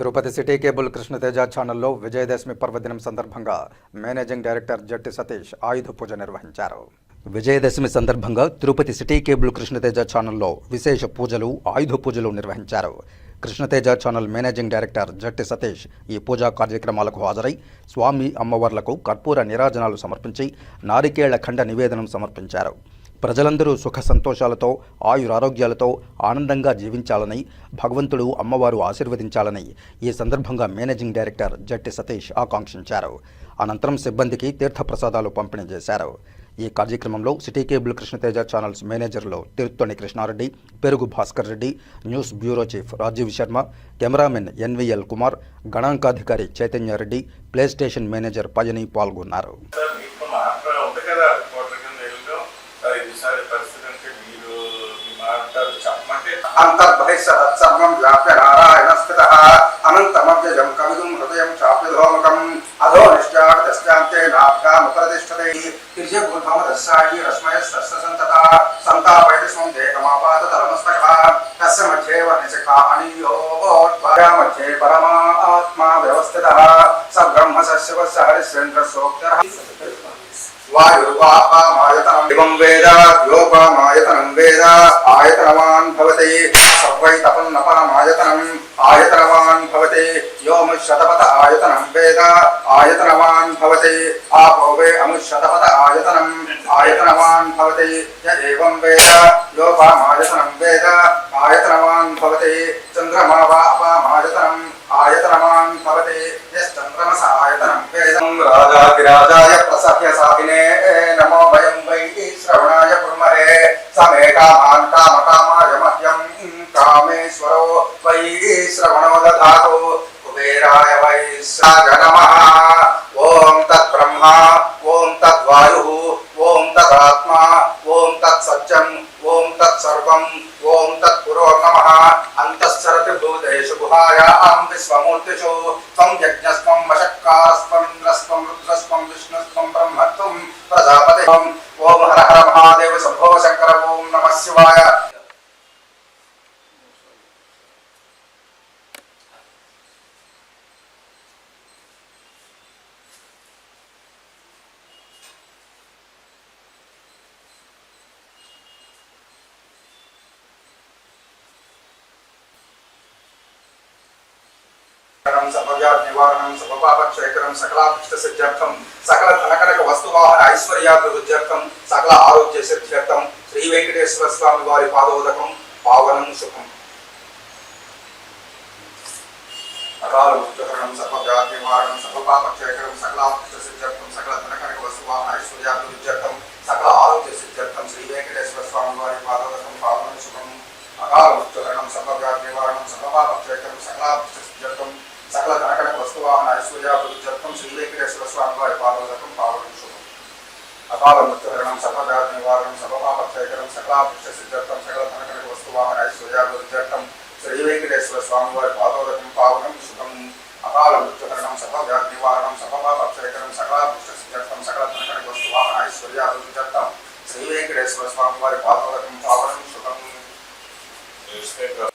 Tirupati city cable Krishna Teja ఛానల్లో విజయదశమి పర్వదినం సందర్భంగా మేనేజింగ్ డైరెక్టర్ జట్టి సతీష్ ఆయుధ పూజ నిర్వహించారు. విజయదశమి సందర్భంగా తిరుపతి సిటీ కేబుల్ కృష్ణతేజ ఛానల్లో విశేష పూజలు ఆయుధ పూజలు నిర్వహించారు. Krishnateja channel managing director Jatti Satish ఈ పూజా కార్యక్రమాలకు హాజరై స్వామి అమ్మవార్లకు కర్పూర నిరాజనాలు సమర్పించి నారికేళ్ళ ఖండ నివేదనం సమర్పించారు. ప్రజలందరూ సుఖ సంతోషాలతో ఆయురారోగ్యాలతో ఆనందంగా జీవించాలని భగవంతుడు అమ్మవారు ఆశీర్వదించాలని ఈ సందర్భంగా మేనేజింగ్ డైరెక్టర్ జట్టి సతీష్ ఆకాంక్షించారు. అనంతరం సిబ్బందికి తీర్థప్రసాదాలు పంపిణీ చేశారు. ఈ కార్యక్రమంలో సిటీ కేబుల్ కృష్ణతేజ ఛానల్స్ మేనేజర్లు Tiruttoni Krishnareddy Perugu Bhaskar Reddy news bureau chief Rajeev Sharma cameramen NVL Kumar గణాంకాధికారి Chaitanyareddy play station manager Payani పాల్గొన్నారు. अन्तर्बहिःसदत्सर्वं व्याप्य नारायणस्थितः। अनन्तमव्यजं कविदुं हृदयं चाप्यधोमुखम्। अधो निश्चाटतश्चान्ते नाभ्यामुपरतिष्ठते। तिर्यगुल्भमदस्सायि रश्मयस्तस्तसन्तता सन्तापयति स्वं देहमापादतलमस्तकः तस्य मध्ये वर्णशिखा अणीयोर्द्वया मध्ये परमा आत्मा व्यवस्थितः। स ब्रह्म स शिवः स हरिश्चन्द्रसोक्तः वायुर्वापामायतनं इमं वेद योपामायतनं वेद। आयतनवान् भव వేద ఆయతనవాన్ భవతి ఆపో వే అముశతపత ఆయతనం ఆయతనవాన్ భవతి య ఏవం వేద యోపామాయతనం వేద ఆయతనవాన్ భవతి చంద్రమా వా అపామాయతనం ఆయతనవాన్ భవతి యశ్చంద్రమస ఆయతనం వేదం రాజాధిరాజాయ ప్రసహ్య సాధినే నమో వయం వై శ్రవణాయ కుర్మరే సమే కామాన్ కామ కామాయ మహ్యం కామేశ్వరో వై శ్రవణో దధాతు కుబేరాయ వై సాగ నమః ఓం తత్ బ్రహ్మ ఓం తద్ వాయు ఓం తదాత్మా ఓం తత్ సత్యం ఓం తత్ సర్వం ఓం తత్ పురో నమః అంతఃసరతి భూతేషు గుహాయాం విశ్వమూర్తిషు త్వం యజ్ఞస్త్వం వశక్కారస్త్వం ఇంద్రస్త్వం రుద్రస్త్వం విష్ణుస్త్వం బ్రహ్మత్వం ప్రజాపతి ఓం సంహారం హర నివారణం సర్వవ్యాధి నివారణం సర్వపాపక్షేకరం సకలాభిష్ట సిద్ధ్యర్థం సకల ధనకనక వస్తువాహన ఐశ్వర్యాభివృద్ధ్యర్థం సకల ఆరోగ్య సిద్ధ్యర్థం శ్రీ వెంకటేశ్వర స్వామి వారి పాదోదకం పావనం సుఖం. అకాల మృత్యుహరణం సర్వవ్యాధి నివారణం సర్వపాపక్షేకరం సకలాభిష్ట సిద్ధ్యర్థం సకల ధనకనక వస్తువాహన ఐశ్వర్యాభివృద్ధ్యర్థం సకల ఆరోగ్య సిద్ధ్యర్థం శ్రీ వెంకటేశ్వర స్వామి వారి పాదోదకం పావనం సుఖం. అకాల మృత్యుహరణం సర్వవ్యాధి నివారణం సర్వపాపక్షేకరం సకలాభిష్ట సిద్ధ్యర్థం సకల ధనకనక వస్తువాహన ఐశ్వర్యాభివృద్ధ్యర్థం శ్రీ వెంకటేశ్వర స్వామి వారి పాదోదకం పావనం శుభం అకాల మృత్యుహరణం సర్వవ్యాధి నివారణం సర్వపాపక్షేకరం సకలాభిష్ట సిద్ధ్యర్థం సకల ధనకనక వస్తువాహన ఐశ్వర్యాభివృద్ధ్యర్థం శ్రీ వెంకటేశ్వర స్వామి వారి పాదోదకం పావనం శుభం అకాల మృత్యుహరణం సర్వవ్యాధి నివారణం సర్వపాపక్షేకరం సకలాభిష్ట సిద్ధ్యర్థం సకల ధనకనక వస్తువాహన ఐశ్వర్యాభివృద్ధ్యర్థం శ్రీ వెంకటేశ్వర స్వామి వారి పాదోదకం పావనం శుభం న్యూస్ పేపర్